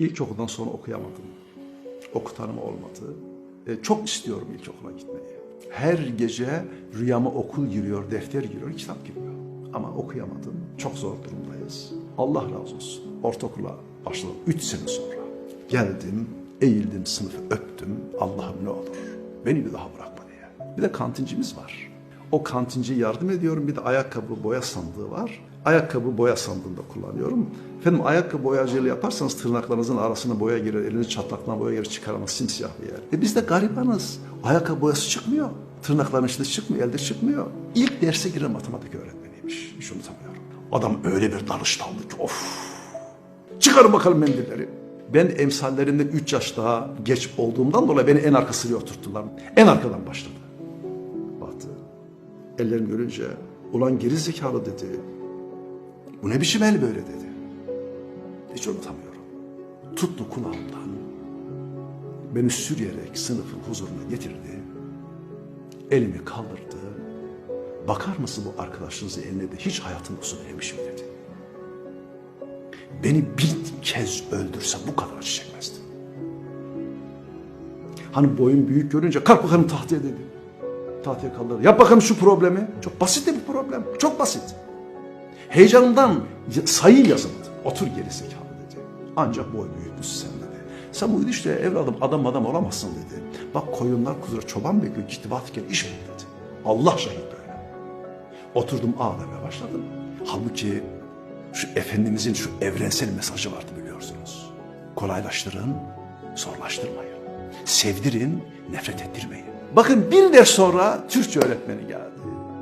İlkokuldan sonra okuyamadım. Okutanım olmadı. E, çok istiyorum ilkokula gitmeyi. Her gece rüyama okul giriyor, defter giriyor, kitap giriyor. Ama okuyamadım. Çok zor durumdayız. Allah razı olsun. Ortaokula başladım. Üç sene sonra. Geldim, eğildim, sınıfı öptüm. Allah'ım ne olur. Beni bir daha bırakma diye. Bir de kantincimiz var. O kantinciye yardım ediyorum. Bir de ayakkabı boya sandığı var. Ayakkabı boya sandığında kullanıyorum. Efendim ayakkabı boyacılığı yaparsanız tırnaklarınızın arasına boya girer, eliniz çatlaktan boya girer, çıkaramaz simsiyah bir yer. E biz de garibanız. Ayakkabı boyası çıkmıyor. Tırnakların içinde çıkmıyor, elde çıkmıyor. İlk derse giren matematik öğretmeniymiş. Hiç unutamıyorum. Adam öyle bir danıştı aldı ki of. Çıkarın bakalım mendilleri. Ben emsallerimden 3 yaş daha geç olduğumdan dolayı beni en arka sıraya oturttular. En arkadan başladı. Baktı. Ellerimi görünce ulan geri zekalı dedi. Bu ne biçim el böyle dedi. Hiç unutamıyorum. Tuttu kulağımdan. Beni sürüyerek sınıfın huzuruna getirdi. Elimi kaldırdı. Bakar mısın bu arkadaşınızın eline de hiç hayatımda su vermişim dedi. Beni bir kez öldürse bu kadar acı çekmezdim. Hani boyun büyük görünce kalk bakalım tahtaya dedi. Tahtaya kaldır. Yap bakalım şu problemi. Çok basit de bir problem. Çok basit. Heyecanından y- sayı yazamadı. Otur geri zekalı dedi. Ancak boy büyütmüşsün sen dedi. Sen bu işte evladım adam adam olamazsın dedi. Bak koyunlar kuzular çoban bekliyor gitti gel iş bul dedi. Allah şahit böyle. Oturdum ağlamaya başladım. Halbuki şu Efendimizin şu evrensel mesajı vardı biliyorsunuz. Kolaylaştırın, zorlaştırmayın. Sevdirin, nefret ettirmeyin. Bakın bir ders sonra Türkçe öğretmeni geldi.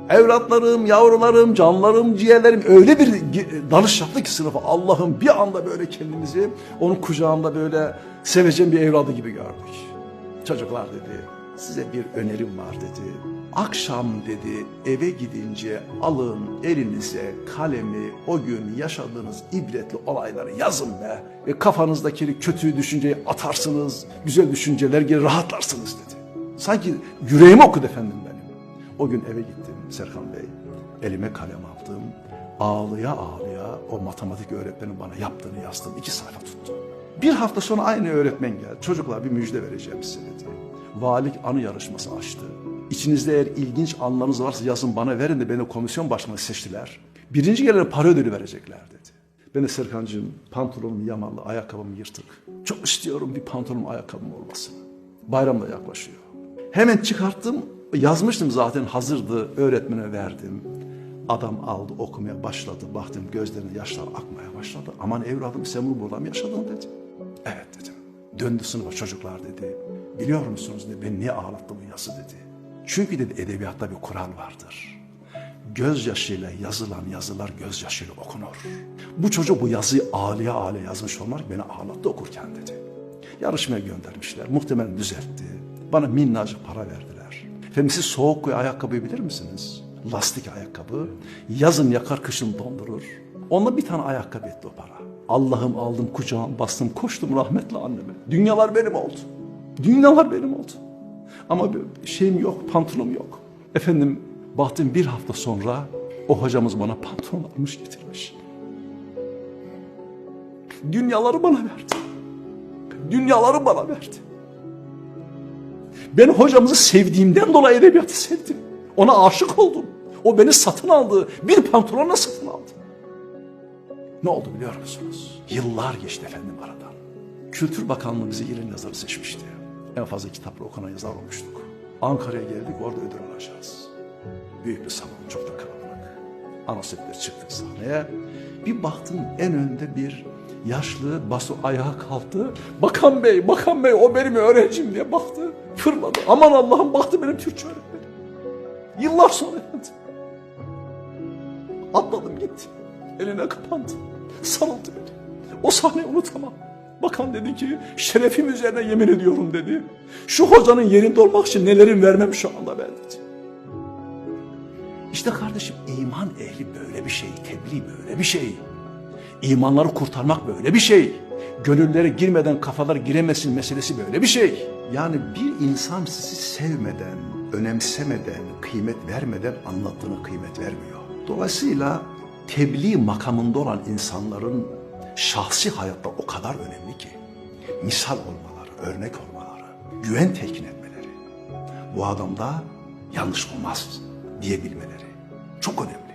Evlatlarım, yavrularım, canlarım, ciğerlerim öyle bir dalış yaptı ki sınıfa Allah'ım bir anda böyle kendimizi onun kucağında böyle sevecen bir evladı gibi gördük. Çocuklar dedi, size bir önerim var dedi. Akşam dedi eve gidince alın elinize kalemi o gün yaşadığınız ibretli olayları yazın be. Ve kafanızdaki kötü düşünceyi atarsınız, güzel düşünceler gelir rahatlarsınız dedi. Sanki yüreğimi okudu efendim benim. O gün eve gittim Serkan Bey. Elime kalem aldım. Ağlıya ağlıya o matematik öğretmenin bana yaptığını yazdım. iki sayfa tuttum. Bir hafta sonra aynı öğretmen geldi. Çocuklar bir müjde vereceğim size dedi. Valilik anı yarışması açtı. İçinizde eğer ilginç anlarınız varsa yazın bana verin de beni komisyon başkanı seçtiler. Birinci gelene para ödülü verecekler dedi. Ben de Serkan'cığım pantolonum yamalı, ayakkabım yırtık. Çok istiyorum bir pantolonum ayakkabım olmasın. Bayram da yaklaşıyor. Hemen çıkarttım, yazmıştım zaten hazırdı, öğretmene verdim. Adam aldı okumaya başladı, baktım gözlerine yaşlar akmaya başladı. Aman evladım sen bunu burada mı yaşadın dedi. Evet dedim. Döndü sınıfa çocuklar dedi. Biliyor musunuz dedi, beni niye ağlattı bu yazı dedi. Çünkü dedi edebiyatta bir kural vardır. Gözyaşıyla yazılan yazılar gözyaşıyla okunur. Bu çocuk bu yazıyı ağlaya ağlaya yazmış olmak beni ağlattı okurken dedi. Yarışmaya göndermişler. Muhtemelen düzeltti. Bana minnacık para verdiler. Efendim siz soğuk koyu ayakkabıyı bilir misiniz? Lastik ayakkabı. Yazın yakar kışın dondurur. Onunla bir tane ayakkabı etti o para. Allah'ım aldım kucağım bastım koştum rahmetli anneme. Dünyalar benim oldu. Dünyalar benim oldu. Ama bir şeyim yok, pantolonum yok. Efendim baktım bir hafta sonra o hocamız bana pantolon almış getirmiş. Dünyaları bana verdi. Dünyaları bana verdi. Ben hocamızı sevdiğimden dolayı edebiyatı sevdim. Ona aşık oldum. O beni satın aldı. Bir pantolonla satın aldı. Ne oldu biliyor musunuz? Yıllar geçti efendim aradan. Kültür Bakanlığı bizi yılın yazarı seçmişti. En fazla kitapla okunan yazar olmuştuk. Ankara'ya geldik orada ödül alacağız. Büyük bir salon çok da kalabalık. Anasetler çıktık sahneye. Bir baktım en önde bir yaşlı basu ayağa kalktı. Bakan bey, bakan bey o benim öğrencim diye baktı. Fırladı. Aman Allah'ım baktı benim Türkçe öğretmenim. Yıllar sonra efendim. Atladım gitti. Eline kapandı. Sarıldı beni. O sahneyi unutamam. Bakan dedi ki şerefim üzerine yemin ediyorum dedi. Şu hocanın yerinde olmak için nelerin vermem şu anda ben dedi. İşte kardeşim iman ehli böyle bir şey. Tebliğ böyle bir şey. İmanları kurtarmak böyle bir şey. Gönüllere girmeden kafalar giremesin meselesi böyle bir şey. Yani bir insan sizi sevmeden, önemsemeden, kıymet vermeden anlattığına kıymet vermiyor. Dolayısıyla tebliğ makamında olan insanların şahsi hayatta o kadar önemli ki. misal olmaları, örnek olmaları, güven telkin etmeleri. Bu adamda yanlış olmaz diyebilmeleri çok önemli.